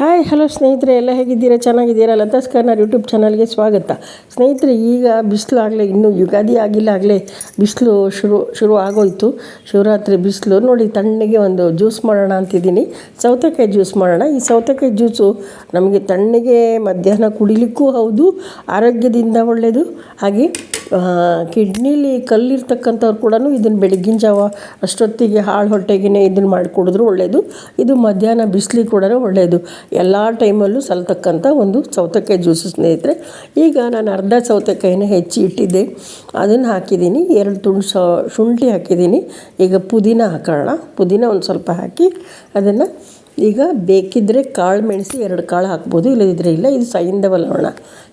Hi hello ಸ್ನೇಹಿತರೆ, ಎಲ್ಲ ಹೇಗಿದ್ದೀರಾ? ಚೆನ್ನಾಗಿದ್ದೀರಾ? ಲತಾಸ್ ಯೂಟ್ಯೂಬ್ ಚಾನಲ್ಗೆ ಸ್ವಾಗತ. ಸ್ನೇಹಿತರೆ, ಈಗ ಬಿಸಿಲು ಆಗಲೇ ಇನ್ನೂ ಯುಗಾದಿ ಆಗಿಲ್ಲ ಆಗಲೇ ಬಿಸಿಲು ಶುರು ಶುರು ಆಗೋಯ್ತು. ಶಿವರಾತ್ರಿ ಬಿಸಿಲು. ನೋಡಿ, ತಣ್ಣಗೆ ಒಂದು ಜ್ಯೂಸ್ ಮಾಡೋಣ ಅಂತಿದ್ದೀನಿ. ಸೌತೆಕಾಯಿ ಜ್ಯೂಸ್ ಮಾಡೋಣ. ಈ ಸೌತೆಕಾಯಿ ಜ್ಯೂಸು ನಮಗೆ ತಣ್ಣಗೆ ಮಧ್ಯಾಹ್ನ ಕುಡಿಲಿಕ್ಕೂ ಹೌದು, ಆರೋಗ್ಯದಿಂದ ಒಳ್ಳೆಯದು ಹಾಗೆ ಕಿಡ್ನಿಲಿ ಕಲ್ಲಿರ್ತಕ್ಕಂಥವ್ರು ಕೂಡ ಇದನ್ನು ಬೆಳಗಿನ ಜಾವ ಅಷ್ಟೊತ್ತಿಗೆ ಹಾಳು ಹೊಟ್ಟೆಗೆ ಇದನ್ನು ಮಾಡಿಕೊಡಿದ್ರು ಒಳ್ಳೆಯದು ಇದು ಮಧ್ಯಾಹ್ನ ಬಿಸಿಲಿಗೆ ಕೂಡ ಒಳ್ಳೆಯದು ಎಲ್ಲ ಟೈಮಲ್ಲೂ ಸಲ್ತಕ್ಕಂಥ ಒಂದು ಸೌತೆಕಾಯಿ ಜ್ಯೂಸು ಸ್ನೇಹಿತರೆ, ಈಗ ನಾನು ಅರ್ಧ ಸೌತೆಕಾಯಿನ ಹೆಚ್ಚಿ ಇಟ್ಟಿದ್ದೆ. ಅದನ್ನು ಹಾಕಿದ್ದೀನಿ. ಎರಡು ತುಂಡು ಶುಂಠಿ ಹಾಕಿದ್ದೀನಿ. ಈಗ ಪುದೀನ ಹಾಕೋಣ. ಪುದೀನ ಒಂದು ಸ್ವಲ್ಪ ಹಾಕಿ ಅದನ್ನು ಈಗ ಬೇಕಿದ್ದರೆ ಕಾಳು ಮೆಣಸು ಎರಡು ಕಾಳು ಹಾಕ್ಬೋದು. ಇಲ್ಲದಿದ್ದರೆ ಇಲ್ಲ. ಇದು ಸೈಂಧವ ಲವಣ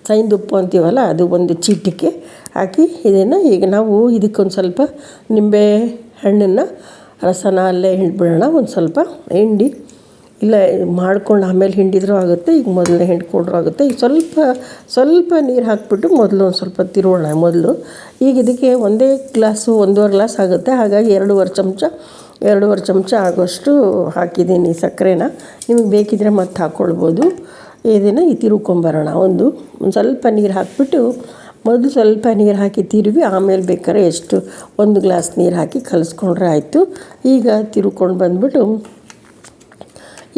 ಸೈಂದ ಉಪ್ಪು ಅಂತೀವಲ್ಲ, ಅದು ಒಂದು ಚೀಟಿಕೆ. ಹಾಕಿ ಇದನ್ನು ಈಗ ನಾವು ಇದಕ್ಕೊಂದು ಸ್ವಲ್ಪ ನಿಂಬೆ ಹಣ್ಣನ್ನು, ರಸನ ಅಲ್ಲೇ ಹಿಂಡ್ಬಿಡೋಣ. ಒಂದು ಸ್ವಲ್ಪ ಹಿಂಡಿ ಇಲ್ಲ, ಮಾಡ್ಕೊಂಡು ಆಮೇಲೆ ಹಿಂಡಿದ್ರೂ ಆಗುತ್ತೆ, ಈಗ ಮೊದಲೇ ಹಿಂಡ್ಕೊಂಡ್ರೂ ಆಗುತ್ತೆ. ಈಗ ಸ್ವಲ್ಪ ಸ್ವಲ್ಪ ನೀರು ಹಾಕಿಬಿಟ್ಟು ಮೊದಲು ಒಂದು ಸ್ವಲ್ಪ ತಿರುವೋಣ ಮೊದಲು. ಈಗ ಇದಕ್ಕೆ ಒಂದೇ ಗ್ಲಾಸು, ಒಂದೂವರೆ ಗ್ಲಾಸ್ ಆಗುತ್ತೆ. ಹಾಗಾಗಿ ಎರಡೂವರೆ ಚಮಚ ಎರಡೂವರೆ ಚಮಚ ಆಗೋಷ್ಟು ಹಾಕಿದ್ದೀನಿ ಸಕ್ಕರೆನ. ನಿಮಗೆ ಬೇಕಿದ್ದರೆ ಮತ್ತೆ ಹಾಕ್ಕೊಳ್ಬೋದು ಇದನ್ನು ಈ ತಿರುವ್ಕೊಂಬರೋಣ ಒಂದು ಒಂದು ಸ್ವಲ್ಪ ನೀರು ಹಾಕಿಬಿಟ್ಟು ಮೊದಲು ಸ್ವಲ್ಪ ನೀರು ಹಾಕಿ ತಿರುವಿ, ಆಮೇಲೆ ಬೇಕಾದ್ರೆ ಎಷ್ಟು, ಒಂದು ಗ್ಲಾಸ್ ನೀರು ಹಾಕಿ ಕಲಿಸ್ಕೊಂಡ್ರೆ ಆಯಿತು. ಈಗ ತಿರುವ್ಕೊಂಡು ಬಂದ್ಬಿಟ್ಟು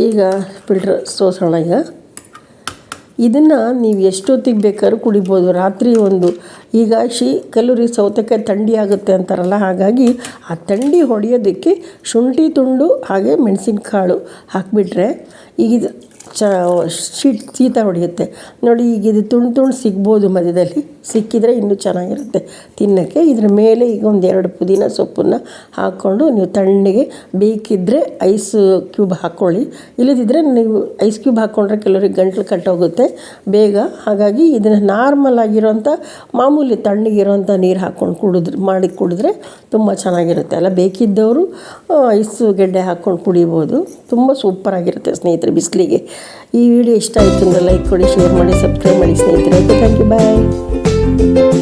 ಈಗ ಫಿಲ್ಟ್ರ್ ಸೋಸೋಣ ಈಗ. ಇದನ್ನು ನೀವು ಎಷ್ಟೊತ್ತಿಗೆ ಬೇಕಾದ್ರೂ ಕುಡಿಬೋದು. ರಾತ್ರಿ ಒಂದು ಈಗ ಶಿ ಕಲ್ಲುರಿ ಸೌತೆಕಾಯಿ ಥಂಡಿ ಆಗುತ್ತೆ ಅಂತಾರಲ್ಲ, ಹಾಗಾಗಿ ಆ ಥಂಡಿ ಹೊಡೆಯೋದಕ್ಕೆ ಶುಂಠಿ ತುಂಡು ಹಾಗೆ ಮೆಣಸಿನಕಾಳು ಹಾಕಿಬಿಟ್ರೆ ಈಗ ಚ ಶೀಟ್ ಶೀತ ಹೊಡೆಯುತ್ತೆ. ನೋಡಿ, ಈಗ ಇದು ತುಂಡು ತುಂಡು ಸಿಗ್ಬೋದು ಮಧ್ಯದಲ್ಲಿ. ಸಿಕ್ಕಿದರೆ ಇನ್ನೂ ಚೆನ್ನಾಗಿರುತ್ತೆ. ತಿನ್ನೋಕ್ಕೆ ಇದ್ರ ಮೇಲೆ ಈಗ ಒಂದು ಎರಡು ಪುದೀನ ಸೊಪ್ಪನ್ನು ಹಾಕ್ಕೊಂಡು ನೀವು ತಣ್ಣಗೆ ಬೇಕಿದ್ದರೆ ಐಸ್ ಕ್ಯೂಬ್ ಹಾಕ್ಕೊಳ್ಳಿ ಇಲ್ಲದಿದ್ದರೆ ನೀವು ಐಸ್ ಕ್ಯೂಬ್ ಹಾಕ್ಕೊಂಡ್ರೆ ಕೆಲವರಿಗೆ ಗಂಟ್ಲು ಕಟ್ಟೋಗುತ್ತೆ. ಬೇಗ. ಹಾಗಾಗಿ ಇದನ್ನು ನಾರ್ಮಲ್ ಆಗಿರೋಂಥ, ಮಾಮೂಲಿ ತಣ್ಣಗಿರೋಂಥ ನೀರು ಹಾಕ್ಕೊಂಡು ಕುಡಿದ್ರೆ, ಮಾಡಿ ಕುಡಿದ್ರೆ ತುಂಬ ಚೆನ್ನಾಗಿರುತ್ತೆ. ಅಲ್ಲ, ಬೇಕಿದ್ದವರು ಐಸು ಗೆಡ್ಡೆ ಹಾಕ್ಕೊಂಡು ಕುಡಿಬೋದು. ತುಂಬ ಸೂಪರಾಗಿರುತ್ತೆ ಸ್ನೇಹಿತರೆ ಬಿಸಿಲಿಗೆ. ಈ ವಿಡಿಯೋ ಇಷ್ಟ ಆಯಿತು ಅಂದರೆ ಲೈಕ್ ಕೊಡಿ ಶೇರ್ ಮಾಡಿ ಸಬ್ಸ್ಕ್ರೈಬ್ ಮಾಡಿ ಸ್ನೇಹಿತರೆ. Thank you bye